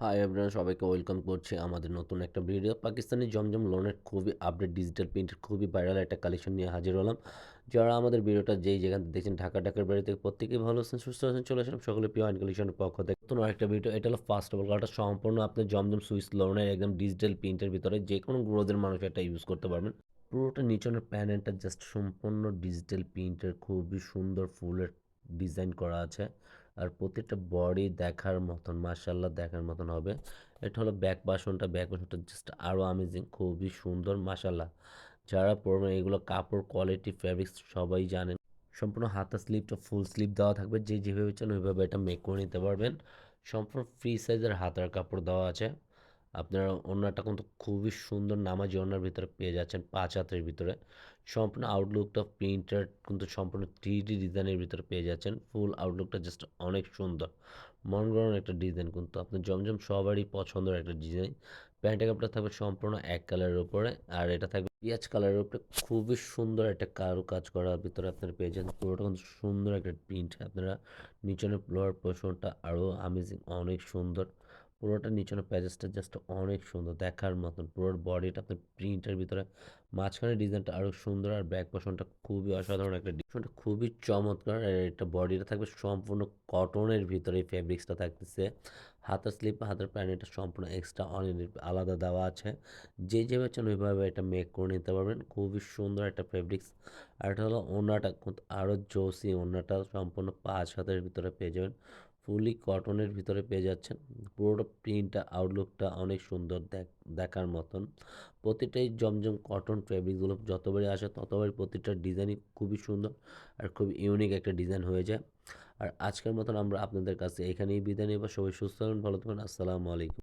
Hi everyone সবাইকে welcome করছি আমাদের নতুন একটা ভিডিও পাকিস্তানি জমজম লোনের খুবই আপডেট ডিজিটাল প্রিন্টের খুবই ভাইরাল একটা কালেকশন নিয়ে হাজির হলাম। যারা আমাদের ভিডিওটা যেই যেখান থেকে দেখছেন, ঢাকা, ঢাকার বাড়ি থেকে প্রত্যেকেই ভালো আছেন, সুস্থ আছেন, চলে আসলাম সকলে প্রিয় আইন কালেকশনের পক্ষ থেকে। নতুন আরেকটা ভিডিও এটা হলো ফার্স্ট অফ অল কার্ডটা সম্পূর্ণ আপনার জমজম সুইস লোনের একদম ডিজিটাল প্রিন্টের ভিতরে যে কোনো গ্রোদের মানুষ এটা ইউজ করতে পারবেন। পুরোটা নিচনের প্যানেলটা জাস্ট সম্পূর্ণ ডিজিটাল প্রিন্টের খুবই সুন্দর ফুলের ডিজাইন করা আছে। আর প্রতিটা বডি দেখার মতন মার্শাল্লাহ দেখার মতন হবে। এটা হলো ব্যাক বাসনটা ব্যাক বাসনটা জাস্ট আরও আমেজিং খুবই সুন্দর মার্শাল্লাহ যারা পরবেন, এগুলো কাপড় কোয়ালিটি ফ্যাব্রিক্স সবাই জানেন। সম্পূর্ণ হাতা স্লিপটা ফুল স্লিপ দেওয়া থাকবে, যে যেভাবে চান ওইভাবে এটা মেক করে নিতে পারবেন। সম্পূর্ণ ফ্রি সাইজের হাতার কাপড় দেওয়া আছে। আপনারা ওড়নাটা কিন্তু খুবই সুন্দর নামাজি ওড়নার ভিতরে পেয়ে যাচ্ছেন পাঁচ হাতের ভিতরে। সম্পূর্ণ আউটলুকটা প্রিন্টার কিন্তু সম্পূর্ণ থ্রি ডি ডিজাইনের ভিতরে পেয়ে যাচ্ছেন। ফুল আউটলুকটা জাস্ট অনেক সুন্দর। মন গড়ানোর একটা ডিজাইন কিন্তু। আপনার জমজম সবারই পছন্দের একটা ডিজাইন প্যান্টের কাপড়টা থাকবে সম্পূর্ণ এক কালারের উপরে। আর এটা থাকবে পিঁয়াজ কালারের উপরে। খুবই সুন্দর একটা কারু কাজ করার ভিতরে আপনারা পেয়ে যাচ্ছেন। পুরোটা কিন্তু সুন্দর একটা প্রিন্ট আপনারা নিচনের ফ্লোয়ার পোর্শনটা আরও আমেজিং অনেক সুন্দর। পুরোটা নিচনের প্যাজেসটা জাস্ট অনেক সুন্দর। দেখার মতন পুরো বডিটা আপনার প্রিন্টের ভিতরে। মাঝখানে ডিজাইনটা আরও সুন্দর আর ব্যাক পোর্শনটা খুবই অসাধারণ একটা ডিজাইনটা খুবই চমৎকার। আর এটা বডিটা থাকবে সম্পূর্ণ কটনের ভিতরে এই ফ্যাব্রিক্সটা থাকতেছে। হাতের স্লিপ হাতের প্যান্ট এটা সম্পূর্ণ এক্সট্রা অনেক আলাদা দেওয়া আছে। যে যেভাবে চান ওইভাবে এটা মেক করে নিতে পারবেন। খুবই সুন্দর একটা ফ্যাব্রিক্স আর এটা হলো ওনাটা আরও জোসি ওনাটা সম্পূর্ণ পাঁচ হাতের ভিতরে পেয়ে যাবেন। ফুলি কটনের ভিতরে পেয়ে যাচ্ছেন। পুরোটা প্রিন্টটা আউটলুকটা অনেক সুন্দর দেখার মতন। প্রতিটাই জমজম কটন ফ্যাব্রিকগুলো যতবারই আসে ততবারই প্রতিটা ডিজাইনই খুবই সুন্দর আর খুব ইউনিক একটা ডিজাইন হয়ে যায়। আর আজকের মতন আমরা আপনাদের কাছে এখানেই বিদায় নেব। সবাই সুস্থ হবেন ভালো থাকবেন আসসালামু আলাইকুম।